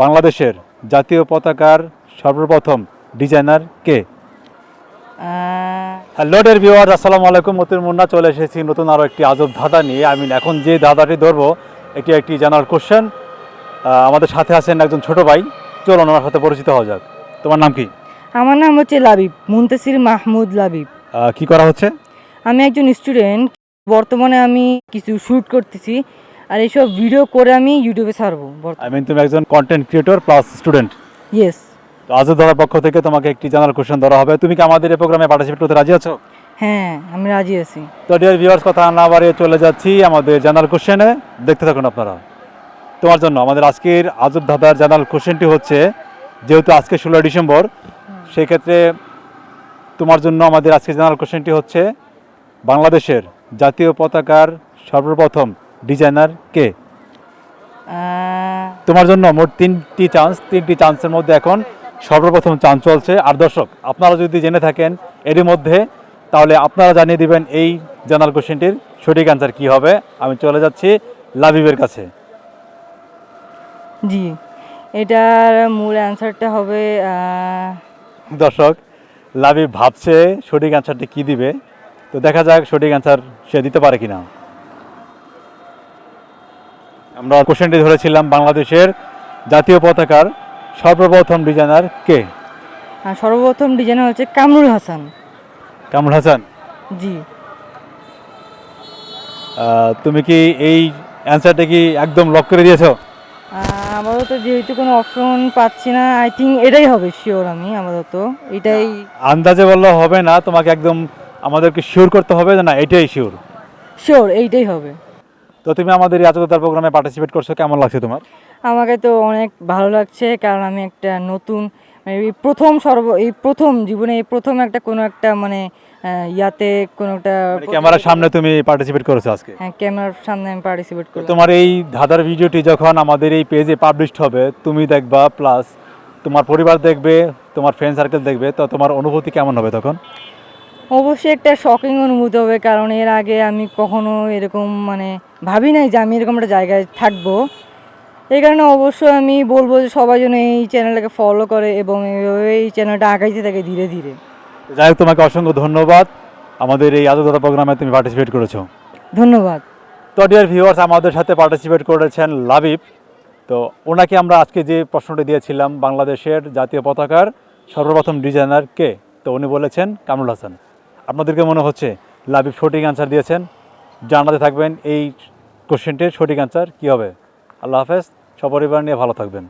বাংলাদেশের জাতীয় পতাকার সর্বপ্রথম ডিজাইনার কে? হ্যালো ডের ভিওয়ার আসসালামু আলাইকুম। মতির মুন্না চলে এসেছি নতুন আরও একটি আজব ধাঁধা নিয়ে। আমি এখন যে ধাঁধাটি ধরবো এটি একটি জেনারেল কোশ্চেন আমাদের সাথে আছেন একজন ছোট ভাই। চলুন আমার সাথে পরিচিত হওয়া যাক। তোমার নাম কি? আমার নাম হচ্ছে লাবিব মুন্তাসির মাহমুদ লাবিব। কি করা হচ্ছে? আমি একজন স্টুডেন্ট বর্তমানে আমি কিছু শ্যুট করতেছি। আর এইসব ভিডিও করে আমি ইউটিউবে ছাড়বো আই মিন তুমি একজন content creator plus student yes তো আজব ধরার পক্ষ থেকে তোমাকে একটি জেনারেল কোশ্চেন ধরা হবে। তুমি কি আমাদের এই প্রোগ্রামে পার্টিসিপেট করতে রাজি আছো? হ্যাঁ আমি রাজি আছি। তো ডিয়ার ভিউয়ার্স কথা না বাড়িয়ে চলে যাচ্ছি আমাদের জেনারেল কোশ্চেনে দেখতে থাকুন আপনারা। তোমার জন্য আমাদের আজকের আজব ধাঁধার জেনারেল কোশ্চেনটি হচ্ছে যেহেতু আজকে ষোলোই ডিসেম্বর সেই ক্ষেত্রে তোমার জন্য আমাদের আজকে জেনারেল কোশ্চেনটি হচ্ছে বাংলাদেশের জাতীয় পতাকার সর্বপ্রথম ডিজাইনার কে? তোমার জন্য মোট তিনটি চান্স তিনটি চান্সের মধ্যে এখন সর্বপ্রথম চান্স চলছে। আর দর্শক আপনারা যদি জেনে থাকেন এরই মধ্যে তাহলে আপনারা জানিয়ে দিবেন এই জেনারেল কোশ্চেনটির সঠিক অ্যান্সার কী হবে। আমি চলে যাচ্ছি লাবিবের কাছে। জি এটার মূল অ্যান্সারটা হবে দর্শক লাবিব ভাবছে সঠিক অ্যান্সারটি কী দিবে। তো দেখা যাক সঠিক অ্যান্সার সে দিতে পারে কিনা। আমরা কোশ্চেনটি ধরেছিলাম বাংলাদেশের জাতীয় পতাকার সর্বপ্রথম ডিজাইনার কে? আর সর্বপ্রথম ডিজাইনার হচ্ছে কামরুল হাসান। কামরুল হাসান। জি। তুমি কি এই অ্যান্সারটা কি একদম লক করে দিয়েছ? আহ, তো যেহেতু কোনো অপশন পাচ্ছি না আই থিঙ্ক এটাই হবে শিওর আমি আপাতত। এটাই আন্দাজে বললে হবে না তোমাকে একদম আমাদেরকে শিওর করতে হবে যে না এটাই শিওর শিওর এইটাই হবে। তো তুমি আমাদের আজগতার প্রোগ্রামে পার্টিসিপেট করছ কেমন লাগছে তোমার? আমাকে তো অনেক ভালো লাগছে কারণ আমি একটা নতুন মানে এই প্রথম সর্ব এই প্রথম জীবনে এই প্রথম একটা কোনো একটা মানে ইয়াতে কোনো একটা মানে ক্যামেরার সামনে তুমি পার্টিসিপেট করেছ আজকে? হ্যাঁ ক্যামেরার সামনে আমি পার্টিসিপেট করলাম। তোমার এই ধাঁধার ভিডিওটি যখন আমাদের এই পেজে পাবলিশড হবে তুমি দেখবা প্লাস তোমার পরিবার দেখবে তোমার ফ্রেন্ড সার্কেল দেখবে তো তোমার অনুভূতি কেমন হবে তখন? অবশ্যই একটা শকিং অনুভূতি হবে কারণ এর আগে আমি কখনো এরকম মানে ভাবি নাই যে আমি এরকম একটা জায়গায় থাকব। এই কারণে অবশ্যই আমি বলব যে সবাই যেন এই চ্যানেলটাকে ফলো করে এবং এইভাবে এই চ্যানেলটা আগাইতে থাকে ধীরে ধীরে। যাই হোক তোমাকে অসংখ্য ধন্যবাদ। আমাদের এই আজগতা প্রোগ্রামে তুমি পার্টিসিপেট করেছ। ধন্যবাদ। তো ডিয়ার ভিউয়ার্স আমাদের সাথে পার্টিসিপেট করেছেন লাবিব। তো ওনাকে আমরা আজকে যে প্রশ্নটি দিয়েছিলাম বাংলাদেশের জাতীয় পতাকার সর্বপ্রথম ডিজাইনার কে তো উনি বলেছেন কামরুল হাসান। আপনাদেরকে মনে হচ্ছে লাবিব সঠিক আনসার দিয়েছেন। জানাতে থাকবেন এই কোশ্চেনটির সঠিক আনসার কী হবে। আল্লাহ হাফেজ, সপরিবার নিয়ে ভালো থাকবেন।